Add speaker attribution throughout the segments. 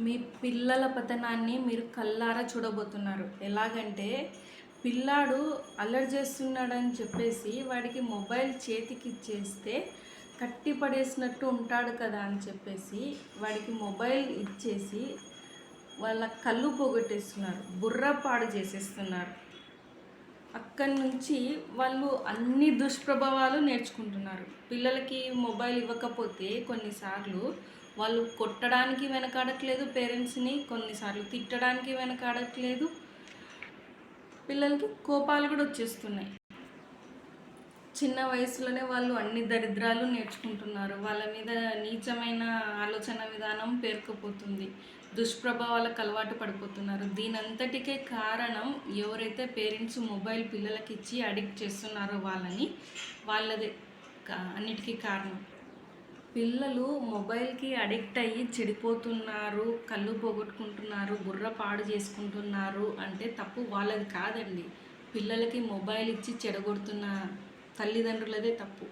Speaker 1: మీ పిల్లల పతనాన్ని మీరు కళ్ళారా చూడబోతున్నారు. ఎలాగంటే పిల్లాడు అల్లరి చేస్తున్నాడని చెప్పేసి వాడికి మొబైల్ చేతికి ఇచ్చేస్తే కట్టి పడేసినట్టు ఉంటాడు కదా అని చెప్పేసి వాడికి మొబైల్ ఇచ్చేసి వాళ్ళ కళ్ళు పోగొట్టేస్తున్నారు. బుర్ర పాడు చేసేస్తున్నారు. అక్కడి నుంచి వాళ్ళు అన్ని దుష్ప్రభావాలు నేర్చుకుంటున్నారు. పిల్లలకి మొబైల్ ఇవ్వకపోతే కొన్నిసార్లు వాళ్ళు కొట్టడానికి వెనకాడట్లేదు పేరెంట్స్ని కొన్నిసార్లు తిట్టడానికి వెనకాడట్లేదు. పిల్లలకి కోపాలు కూడా వచ్చేస్తున్నాయి. చిన్న వయసులోనే వాళ్ళు అన్ని దరిద్రాలు నేర్చుకుంటున్నారు. వాళ్ళ మీద నీచమైన ఆలోచన విధానం పేరుకుపోతుంది. దుష్ప్రభావాలకు అలవాటు పడిపోతున్నారు. దీనంతటికే కారణం ఎవరైతే పేరెంట్స్ మొబైల్ పిల్లలకి ఇచ్చి అడిక్ట్ చేస్తున్నారో వాళ్ళని వాళ్ళదే అన్నిటికీ కారణం. పిల్లలు మొబైల్కి అడిక్ట్ అయ్యి చెడిపోతున్నారు కళ్ళు పోగొట్టుకుంటున్నారు బుర్ర పాడు చేసుకుంటున్నారు అంటే తప్పు వాళ్ళది కాదండి. పిల్లలకి మొబైల్ ఇచ్చి చెడగొడుతున్న తల్లిదండ్రులదే తప్పు.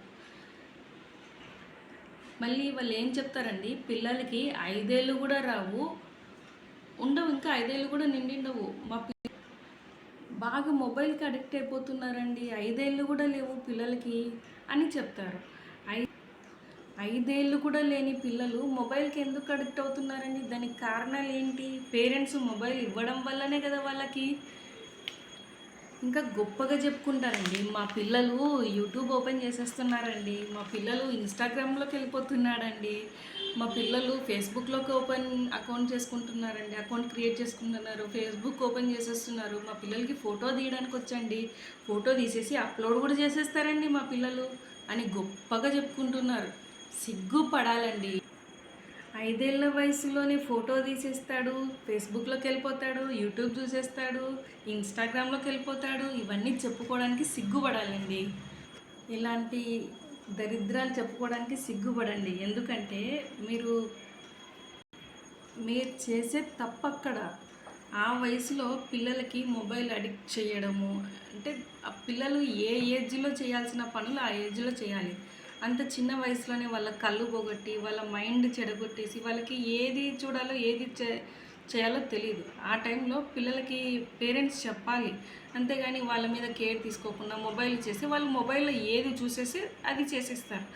Speaker 1: మళ్ళీ వాళ్ళు ఏం చెప్తారండి? పిల్లలకి ఐదేళ్ళు కూడా రావు. ఉండవు ఇంకా ఐదేళ్ళు కూడా నిండిండవు మా బాగా మొబైల్కి అడిక్ట్ అయిపోతున్నారండి. ఐదేళ్ళు కూడా లేవు పిల్లలకి అని చెప్తారు. ఐ ఐదేళ్ళు కూడా లేని పిల్లలు మొబైల్కి ఎందుకు అడిక్ట్ అవుతున్నారండి? దానికి కారణాలు ఏంటి? పేరెంట్స్ మొబైల్ ఇవ్వడం వల్లనే కదా వాళ్ళకి? ఇంకా గొప్పగా చెప్పుకుంటారండి. మా పిల్లలు యూట్యూబ్ ఓపెన్ చేసేస్తున్నారండి. మా పిల్లలు ఇన్స్టాగ్రామ్లోకి వెళ్ళిపోతున్నాడండి. మా పిల్లలు ఫేస్బుక్లోకి ఓపెన్ అకౌంట్ చేసుకుంటున్నారండి. అకౌంట్ క్రియేట్ చేసుకుంటున్నారు. ఫేస్బుక్ ఓపెన్ చేసేస్తున్నారు. మా పిల్లలకి ఫోటో తీయడానికి వచ్చండి. ఫోటో తీసేసి అప్లోడ్ కూడా చేసేస్తారండి మా పిల్లలు అని గొప్పగా చెప్పుకుంటున్నారు. సిగ్గుపడాలండి. ఐదేళ్ళ వయసులోనే ఫోటో తీసేస్తాడు ఫేస్బుక్లోకి వెళ్ళిపోతాడు యూట్యూబ్ చూసేస్తాడు ఇన్స్టాగ్రామ్లోకి వెళ్ళిపోతాడు ఇవన్నీ చెప్పుకోవడానికి సిగ్గుపడాలండి. ఇలాంటి దరిద్రాలు చెప్పుకోవడానికి సిగ్గుపడండి. ఎందుకంటే మీరు మీరు చేసే తప్పక్కడ ఆ వయసులో పిల్లలకి మొబైల్ అడిక్ట్ చేయడము అంటే ఆ పిల్లలు ఏ ఏజ్లో చేయాల్సిన పనులు ఆ ఏజ్లో చేయాలి. అంత చిన్న వయసులోనే వాళ్ళ కళ్ళు పోగొట్టి వాళ్ళ మైండ్ చెడగొట్టేసి వాళ్ళకి ఏది చూడాలో ఏది చే చేయాలో తెలియదు ఆ టైంలో పిల్లలకి పేరెంట్స్ చెప్పాలి. అంతేగాని వాళ్ళ మీద కేర్ తీసుకోకుండా మొబైల్ చేసి వాళ్ళు మొబైల్లో ఏది చూసేసి అది చేసేస్తారు.